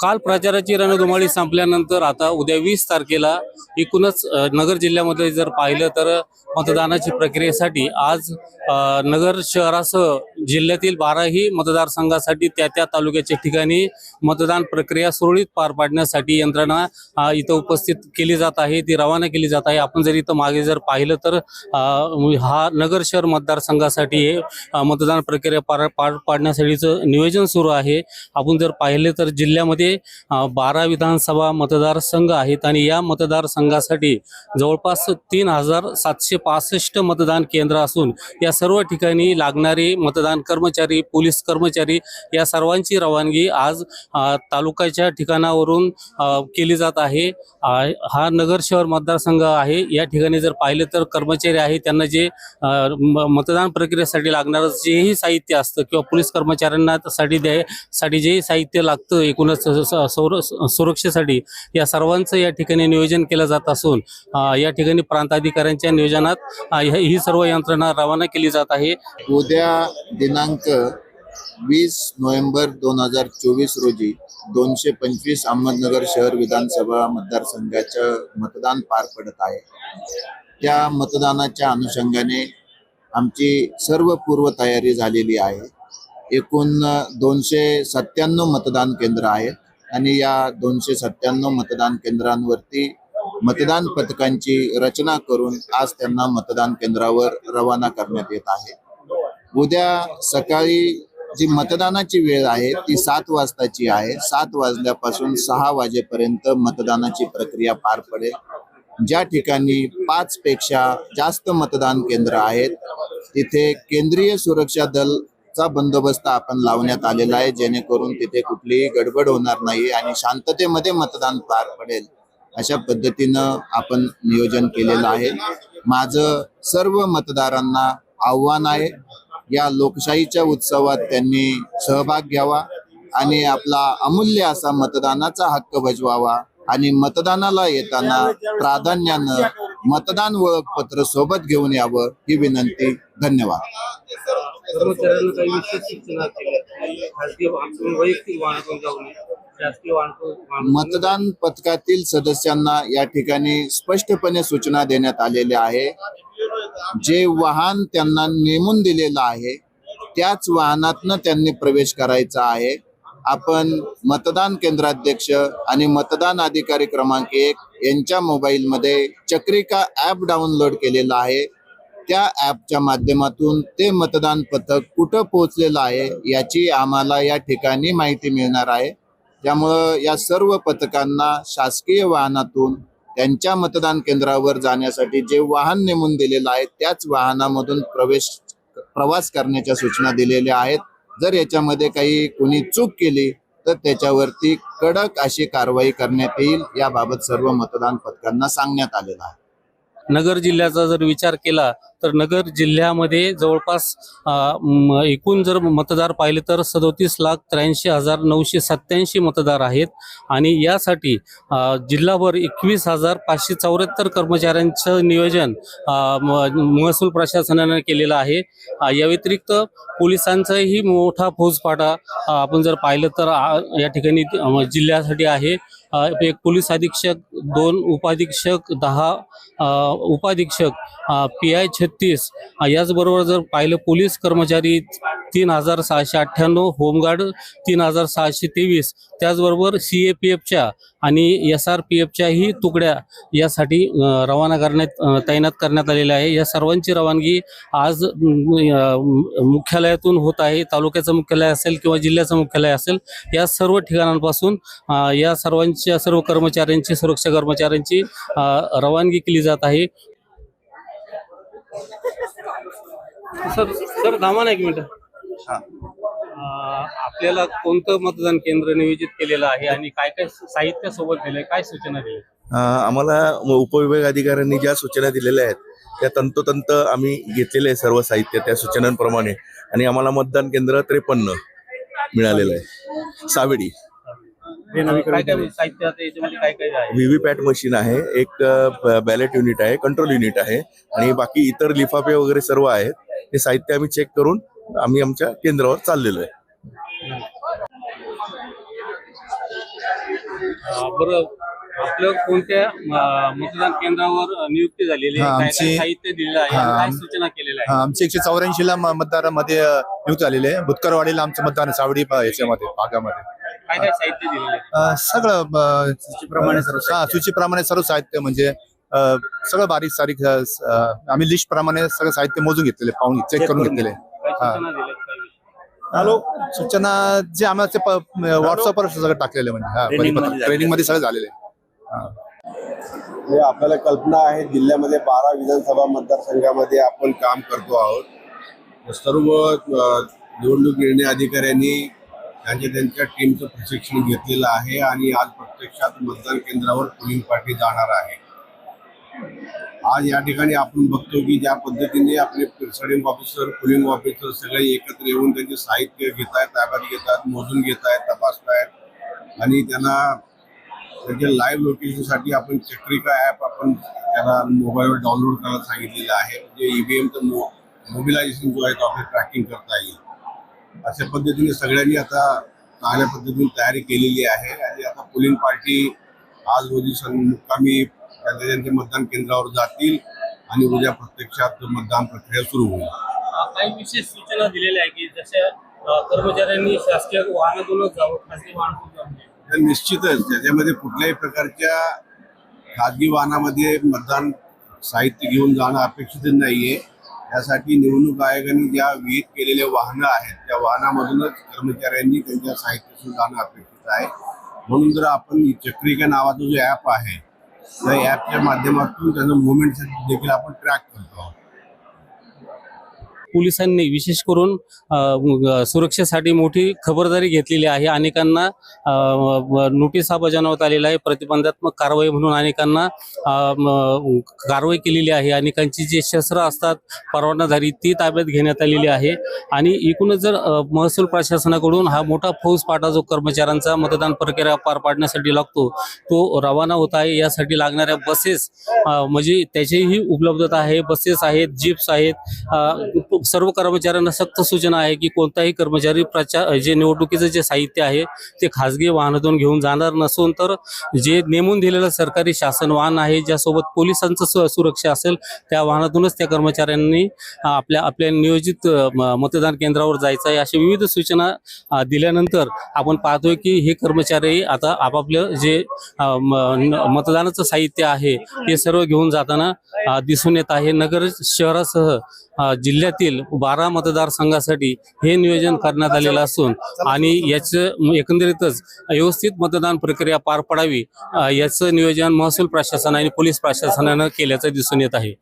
काल प्रचाराची रणधुमाळी संपल्यानंतर आता उद्या वीस तारखेला एकूणच नगर जिल्ह्यामध्ये जर पाहिलं तर मतदानाची प्रक्रियेसाठी आज नगर शहरासह जिल्ह्यातील बाराही मतदारसंघासाठी त्या त्या तालुक्याच्या ठिकाणी मतदान प्रक्रिया सुरळीत पार पाडण्यासाठी यंत्रणा इथं उपस्थित केली जात आहे ती रवाना केली जात आहे. आपण जर इथं मागे जर पाहिलं तर हा नगर शहर मतदारसंघासाठी हे मतदान प्रक्रिया पार पार पाडण्यासाठीचं नियोजन सुरू आहे. आपण जर पाहिले तर जिल्ह्यामध्ये बारा विधानसभा मतदारसंघ आहेत आणि या मतदारसंघासाठी जवळपास तीन हजार सातशे पासष्ट मतदान केंद्र असून या सर्व ठिकाणी लागणारे मतदान कर्मचारी पोलीस कर्मचारी या सर्वांची रवानगी आज तालुक्याच्या ठिकाणावरून केली जात आहे. हा नगर शहर मतदारसंघ आहे. या ठिकाणी जर पाहिलं तर कर्मचारी आहे. त्यांना जे म- मतदान प्रक्रियेसाठी लागणारं जेही साहित्य असतं किंवा पोलीस कर्मचाऱ्यांना साठी द्यायसाठी जे साहित्य लागतं एकूणच सौर सुरक्षेसाठी या सर्वांचं या ठिकाणी नियोजन केलं जात असून या ठिकाणी प्रांताधिकाऱ्यांच्या नियोजनात ही सर्व यंत्रणा रवाना केली जात आहे. उद्या दिनांक वीस नोव्हेंबर दोन हजार चोवीस रोजी दोनशे पंचवीस अहमदनगर शहर विधानसभा मतदारसंघाचं मतदान पार पडत आहे. त्या मतदानाच्या अनुषंगाने आमची सर्व पूर्वतयारी झालेली आहे. एकूण दोनशे सत्त्याण्णव मतदान केंद्र आहेत आणि या दोनशे सत्त्याण्णव मतदान केंद्रांवरती मतदान पथकांची रचना करून आज त्यांना मतदान केंद्रावर रवाना करण्यात येत आहे. उद्या सकाळी जी मतदानाची वेळ आहे ती सात वाजताची आहे. सात वाजल्यापासून सहा वाजेपर्यंत मतदानाची प्रक्रिया पार पडेल. ज्या ठिकाणी पाच पेक्षा जास्त मतदान केंद्र आहेत तिथे केंद्रीय सुरक्षा दलचा बंदोबस्त आपण लावण्यात आलेला आहे जेणेकरून तिथे कुठलीही गडबड होणार नाही आणि शांततेमध्ये मतदान पार पडेल. अशा पद्धतीनं आपण नियोजन केलेलं आहे. माझं सर्व मतदारांना आव्हान आहे या लोकशाहीच्या उत्सवात त्यांनी सहभाग घ्यावा आणि आपला अमूल्य असा मतदानाचा हक्क बजवावा आणि मतदानाला येताना प्राधान्यानं मतदान ओळखपत्र सोबत घेऊन यावं ही विनंती. धन्यवाद. मतदान पथकातील सदस्यांना या ठिकाणी स्पष्टपणे सूचना देण्यात आलेल्या आहे. जे वाहन त्यांना नेमून दिलेलं आहे त्याच वाहनातनं त्यांनी प्रवेश करायचा आहे. आपण मतदान केंद्राध्यक्ष आणि मतदान अधिकारी क्रमांक एक यांच्या मोबाईलमध्ये चक्रिका ॲप डाउनलोड केलेला आहे. त्या ॲपच्या माध्यमातून ते मतदान पथक कुठं पोहोचलेलं आहे याची आम्हाला या ठिकाणी माहिती मिळणार आहे. त्यामुळं या सर्व पथकांना शासकीय वाहनातून त्यांच्या मतदान केंद्रावर जाण्यासाठी जे वाहन नेमून दिलेलं आहे त्याच वाहनामधून प्रवेश प्रवास करण्याच्या सूचना दिलेल्या आहेत. जर याच्यामध्ये काही कोणी चूक केली तर त्याच्यावरती कडक अशी कारवाई करण्यात येईल याबाबत सर्व मतदान पथकांना सांगण्यात आलेलं आहे. नगर जिल्ह्याचा जर विचार केला तर नगर जिल्ह्यामध्ये जवळपास एकूण जर मतदार पाहिले तर सदोतीस लाख त्र्याऐंशी हजार नऊशे सत्याऐंशी मतदार आहेत. आणि यासाठी जिल्हाभर एकवीस हजार पाचशे चौऱ्याहत्तर कर्मचाऱ्यांचं नियोजन महसूल प्रशासनाने केलेलं आहे. या व्यतिरिक्त पोलिसांचाही मोठा फौजफाटा आपण जर पाहिलं तर या ठिकाणी जिल्ह्यासाठी आहे. एक पोलीस अधीक्षक दोन उपाधीक्षक दहा अ, उपाधीक्षक पी आय छत्तीस याचबरोबर जर पाहिलं पोलीस कर्मचारी तीन हजार सहाशे अठ्ठ्याण्णव होमगार्ड तीन हजार सहाशे तेवीस. त्याचबरोबर सी ए पी एफच्या आणि एस आर पी एफच्याही तुकड्या यासाठी रवाना करण्यात तैनात करण्यात आलेल्या आहे. या सर्वांची रवानगी आज मुख्यालयातून होत आहे. तालुक्याचं मुख्यालय असेल किंवा जिल्ह्याचं मुख्यालय असेल या सर्व ठिकाणांपासून या सर्वांच्या सर्व कर्मचाऱ्यांची सुरक्षा कर्मचाऱ्यांची रवानगी केली जात आहे. सर सर थांबा ना एक मिनटं. आपल्याला कोणतं मतदान केंद्र नियोजित केलेलं आहे आणि काय काय साहित्य सोबत दिलंय? काय सूचना दिल्या? अ, आम्हाला उपविभाग अधिकाऱ्यांनी ज्या सूचना दिलेल्या आहेत त्या तंतोतंत आम्ही घेतलेले आहे सर्व साहित्य त्या सूचनांप्रमाणे. आणि आम्हाला मतदान केंद्र त्रेपन्न मिळालेलं आहे. सावेडी. काय काय साहित्य आता याच्यामध्ये काय काय आहे? व्हीव्हीपॅट मशीन आहे एक बॅलेट युनिट आहे कंट्रोल युनिट आहे आणि बाकी इतर लिफाफे वगैरे सर्व आहेत. हे साहित्य आम्ही चेक करून आम्ही आमच्या केंद्रावर चाललेलो आहे. बरं आपलं कोणत्या मतदान केंद्रावर नियुक्ती झालेली आहे? काय काय आमची- साहित्य दिलेलं आहे? हा, आणि काय आम- सूचना केलेल्या हा, आमचे एकशे चौऱ्याऐंशी ला मतदारामध्ये अ, नियुक्त झालेले आहे. भुतकरवाडीला आमचं मतदान आहे, सावडी याच्यामध्ये भागामध्ये. काय काय साहित्य दिलेलं आहे? अ, सगळं अ, हा सूचीप्रमाणे सर्व साहित्य म्हणजे अ, सगळं बारीक सारीक अ, स- अ, आम्ही लिस्ट प्रमाणे सगळं साहित्य मोजून घेतलेले पाहून चेक करून घेतलेले. सूचना दिल्यात हॅलो सूचना जे आम्हाला व्हॉट्सअपवर सगळं टाकलेले म्हणजे ट्रेनिंगमध्ये सगळं झालेले. हे. आपल्याला कल्पना आहे जिल्ह्यामध्ये बारा विधानसभा मतदारसंघामध्ये आपण काम करतो आहोत. सर्व निवडणूक निर्णय अधिकाऱ्यांनी त्यांच्या त्यांच्या टीमचं प्रशिक्षण घेतलेलं आहे आणि आज प्रत्यक्षात मतदान केंद्रावर पोलिंग पार्टी जाणार आहे. आज या ठिकाणी आपण बघतो की ज्या पद्धतीने आपले प्रिसाइडिंग ऑफिसर पोलिंग ऑफिसर सगळे एकत्र येऊन त्यांचे साहित्य घेत आहेत ताब्यात घेतात मोजून घेत आहेत तपासतायत आणि त्यांना त्याच्या लाईव्ह लोकेशनसाठी आपण चक्रिका ॲप आपण त्याला मोबाईलवर डाउनलोड करायला सांगितलेलं आहे. म्हणजे ईव्हीएमचं मो मोबिलायझेशन जो आहे तो आपल्याला ट्रॅकिंग करता येईल. अशा पद्धतीने सगळ्यांनी आता चांगल्या पद्धतीने तयारी केलेली आहे. आणि आता पोलिंग पार्टी आज रोजी सं मुक्कामी त्यांच्या त्यांच्या मतदान केंद्रावर जातील आणि उद्या प्रत्यक्षात मतदान प्रक्रिया सुरू होईल. काही विशेष सूचना दिलेल्या आहे की जशा कर्मचाऱ्यांनी शासकीय वाहनातूनच जावं खासगी वाहनातून निश्चितच त्याच्यामध्ये कुठल्याही प्रकारच्या खाजगी वाहनामध्ये मतदान साहित्य घेऊन जाणं अपेक्षित नाहीये. त्यासाठी निवडणूक आयोगाने ज्या विहित केलेल्या वाहनं आहेत त्या वाहनामधूनच कर्मचाऱ्यांनी त्यांच्या साहित्यातून जाणं अपेक्षित आहे. म्हणून जर आपण चक्रिका नावाचा जो ॲप आहे या ॲपच्या माध्यमातून त्याचं मुवमेंट देखील आपण ट्रॅक करतो आहोत. पोलिसांनी विशेष करून सुरक्षेसाठी मोठी खबरदारी घेतलेली आहे. अनेकांना अ, नोटिसा बजावण्यात आलेला आहे. प्रतिबंधात्मक कारवाई म्हणून अनेकांना कारवाई केलेली आहे. अनेकांची जे शस्त्र असतात परवानाधारी ती ताब्यात घेण्यात आलेली आहे. आणि एकूणच जर महसूल प्रशासनाकडून हा मोठा फौजपाटा जो कर्मचाऱ्यांचा मतदान प्रक्रिया पार पाडण्यासाठी लागतो तो रवाना होत आहे. यासाठी लागणाऱ्या बसेस म्हणजे त्याचीही उपलब्धता आहे. बसेस आहेत जीप्स आहेत सर्व कर्मचाऱ्यांना सक्त सूचना आहे की कोणताही कर्मचारी प्रचार जे निवडणुकीचं जे साहित्य आहे ते खाजगी वाहनातून घेऊन जाणार नसून तर जे नेमून दिलेलं सरकारी शासन वाहन आहे ज्यासोबत पोलिसांचं सुरक्षा असेल त्या वाहनातूनच त्या कर्मचाऱ्यांनी आपल्या आपल्या नियोजित मतदान केंद्रावर जायचं आहे अशा विविध सूचना दिल्यानंतर आपण पाहतोय की हे कर्मचारी आता आपापलं जे म- मतदानाचं साहित्य आहे ते सर्व घेऊन जाताना दिसून येत आहे. नगर शहरासह जिल्ह्यातील जिल्ह्यातील बारा मतदारसंघासाठी हे नियोजन करण्यात आलेलं असून आणि याचं एकंदरीतच व्यवस्थित मतदान प्रक्रिया पार पडावी याचं नियोजन महसूल प्रशासन आणि पोलीस प्रशासनानं केल्याचं दिसून येत आहे.